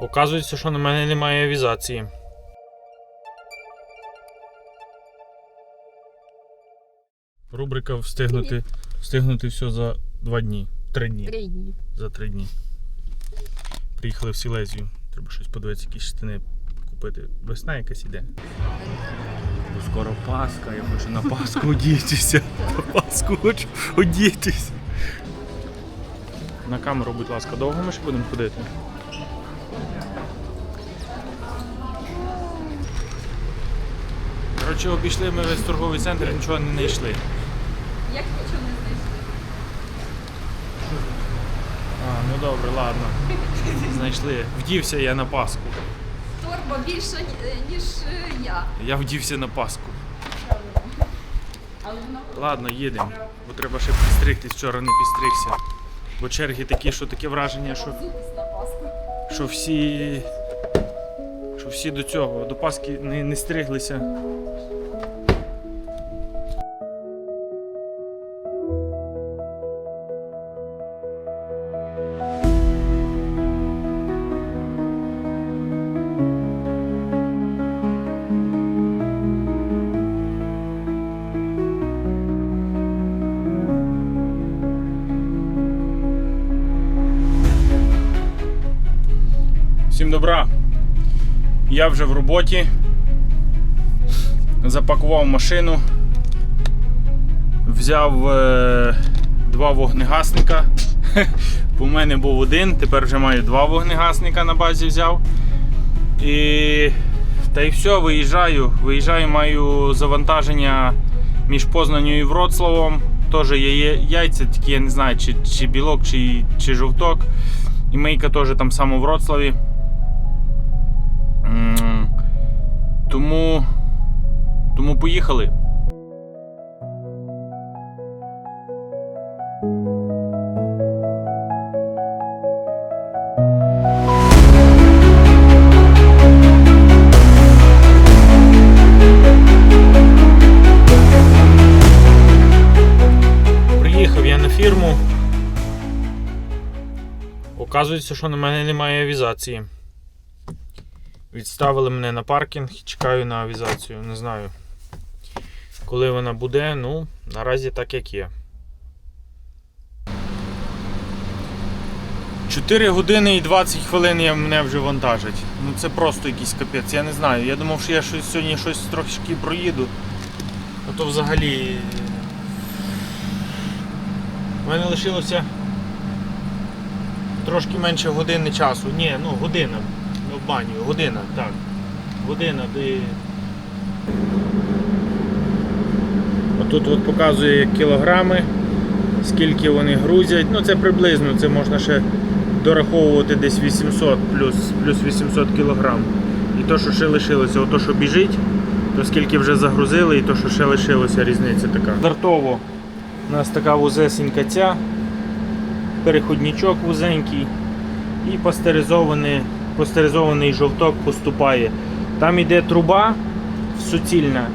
Оказується, що на мене немає авізації. Рубрика встигнути, встигнути все за два дні. Три дні. Три дні. За три дні. Приїхали в Сілезію. Треба щось подивитися, якісь штани купити. Весна якась іде. Скоро Пасха, я хочу на Пасху одітися. На Пасху хочу одітися. На камеру, будь ласка, довго ми ще будемо ходити? Коротше, обійшли ми весь торговий центр, нічого не знайшли. Як нічого не знайшли? А, ну добре, ладно. Знайшли. Вдівся я на Пасху. Торба більша, е, ніж е, я. Я вдівся на Пасху. Ладно, їдемо. Бо треба ще підстригтись, вчора не підстригся. Бо черги такі, що таке враження, що, що всі. Що всі до цього, до Пасхи не, не стриглися. Добра. Я вже в роботі. Запакував машину. Взяв е, два вогнегасника. У мене був один, тепер вже маю два вогнегасника на базі взяв. І та й все, виїжджаю. Виїжджаю, маю завантаження між Познанню і Вроцлавом. Теж є яйця, тільки я не знаю, чи, чи білок, чи, чи жовток. І мийка теж там само в Вроцлаві. Поїхали. Приїхав я на фірму. Оказується, що на мене немає авізації. Відставили мене на паркінг чекаю на авізацію. Не знаю, коли вона буде, ну, наразі так як є. 4 години і 20 хвилин я мене вже вантажать. Ну це просто якийсь капець, я не знаю. Я думав, що я щось, сьогодні щось трошки проїду. А то взагалі. У мене лишилося трошки менше години часу. Ні, ну година. Не обманюю, година, так. Година, де. Отут от показує кілограми, скільки вони грузять. Ну це приблизно, це можна ще дораховувати десь 800 плюс, плюс 800 кілограм. І то, що ще лишилося, ото що біжить, то скільки вже загрузили, і то, що ще лишилося, різниця така. Стартово у нас така вузесенька ця, переходничок вузенький і пастеризований, пастеризований жовток поступає. Там іде труба суцільна,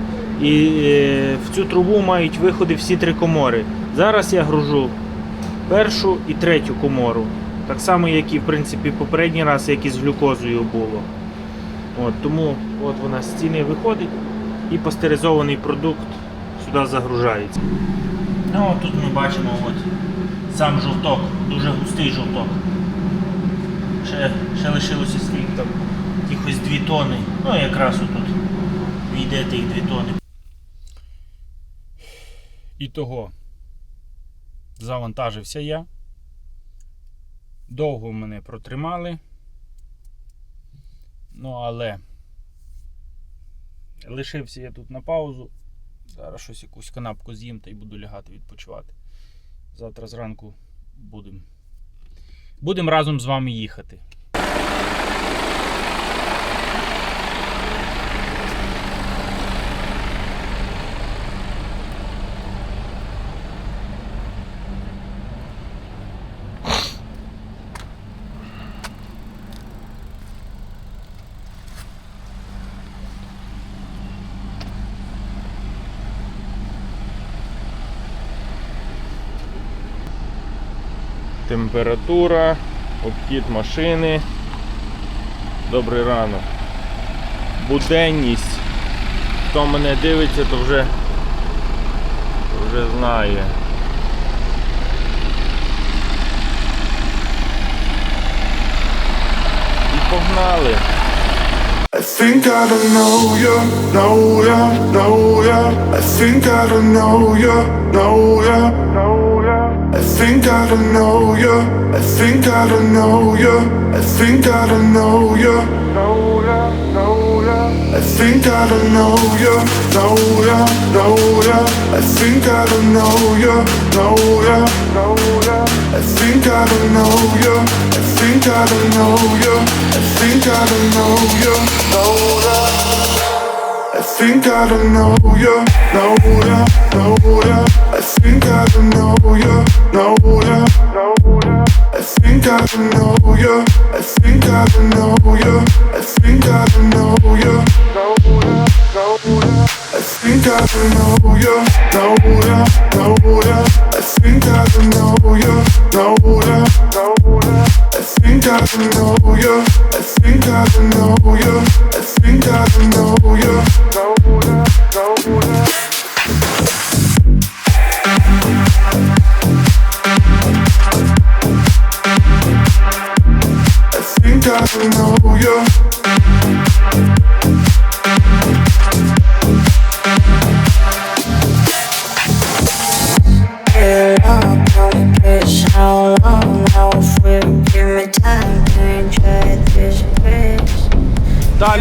і е, в цю трубу мають виходи всі три комори. Зараз я гружу першу і третю комору. Так само, як і в принципі попередній раз, як і з глюкозою було. От, тому от вона з стіни виходить і пастеризований продукт сюди загружається. Ну, тут ми бачимо от, сам жовток, дуже густий жовток. Ще, ще лишилося скільки там, якихось 2 тони. Ну, якраз отут війде тих 2 тони. І того завантажився я. Довго мене протримали. Ну, але лишився я тут на паузу. Зараз щось якусь канапку з'їм та й буду лягати відпочивати. Завтра зранку будемо. Будемо разом з вами їхати. Температура, обхід машини. Добрий ранок. Буденність. Хто мене дивиться, то вже, вже знає. Think I don't know you, know ya, know ya. I think I don't know you, know ya, know ya. I think I don't know you, I think I don't know you, I think I don't know you, know ya, know ya. I think I don't know you, know ya, know ya. I think I don't know you, know ya, know ya. I think I don't know you, I think I don't know I think I don't know you, know ya. I think I don't know you, know ya, know ya. Think I know you, I think I know you, I think I know you. I think I know you.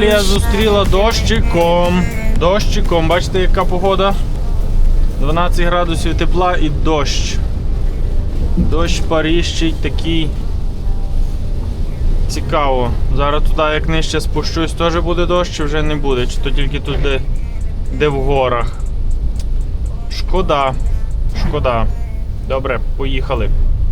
Італія зустріла дощиком. Дощиком. Бачите, яка погода? 12 градусів тепла і дощ. Дощ паріщий такий. Цікаво. Зараз туди як нижче спущусь, теж буде дощ, чи вже не буде, чи то тільки туди, де в горах. Шкода. Шкода. Добре, поїхали.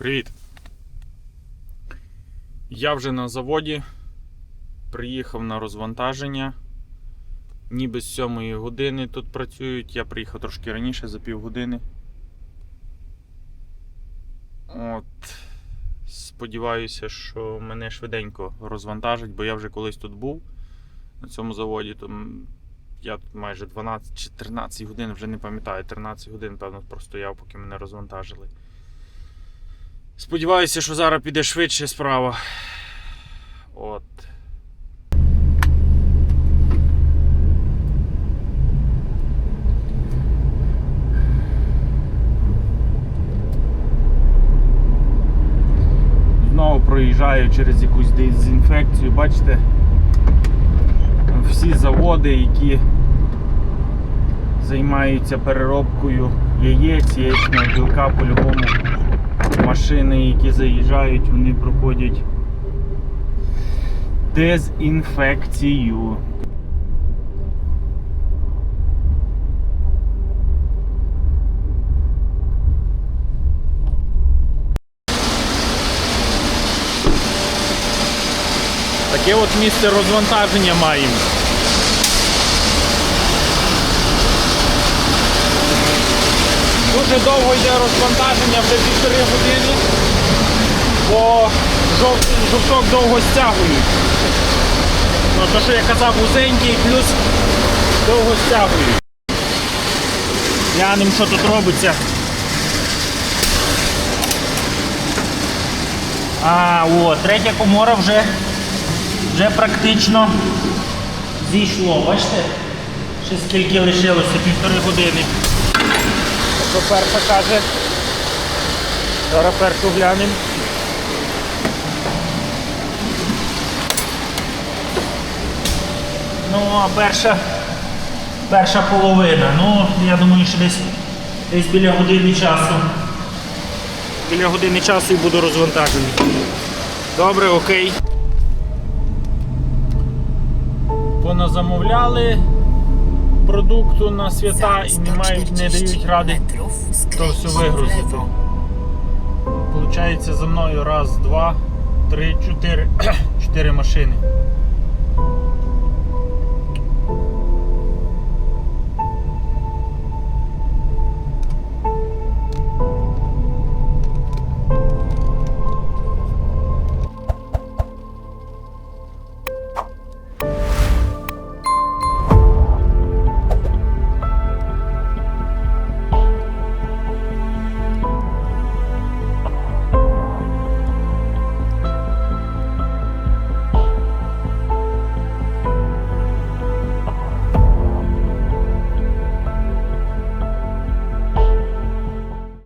Привіт. Я вже на заводі. Приїхав на розвантаження. Ніби з 7 години тут працюють. Я приїхав трошки раніше, за півгодини. От. Сподіваюся, що мене швиденько розвантажать, бо я вже колись тут був на цьому заводі. То я тут майже 12 чи 13 годин, вже не пам'ятаю, 13 годин, певно, простояв, поки мене розвантажили. Сподіваюся, що зараз піде швидше справа. От. Знову проїжджаю через якусь дезінфекцію. Бачите, всі заводи, які займаються переробкою яєць, яєчного білка по-любому машини, які заїжджають, вони проходять дезінфекцію. Таке от місце розвантаження маємо. Дуже довго йде розвантаження, вже півтори години, бо жовток довго стягують. Ну, то, що я казав, вузенький, плюс довго стягують. Глянемо, що тут робиться. А, о, третя комора вже, вже практично зійшло. Бачите? Ще скільки лишилося, півтори години. Що перша каже? Зараз першу глянемо. Ну, а перша, перша половина. Ну, я думаю, що десь, десь біля години часу. Біля години часу і буду розвантажений. Добре, окей. Поназамовляли продукту на свята і не мають, не дають ради то все вигрузити. Получається за мною раз, два, три, чотири, чотири машини.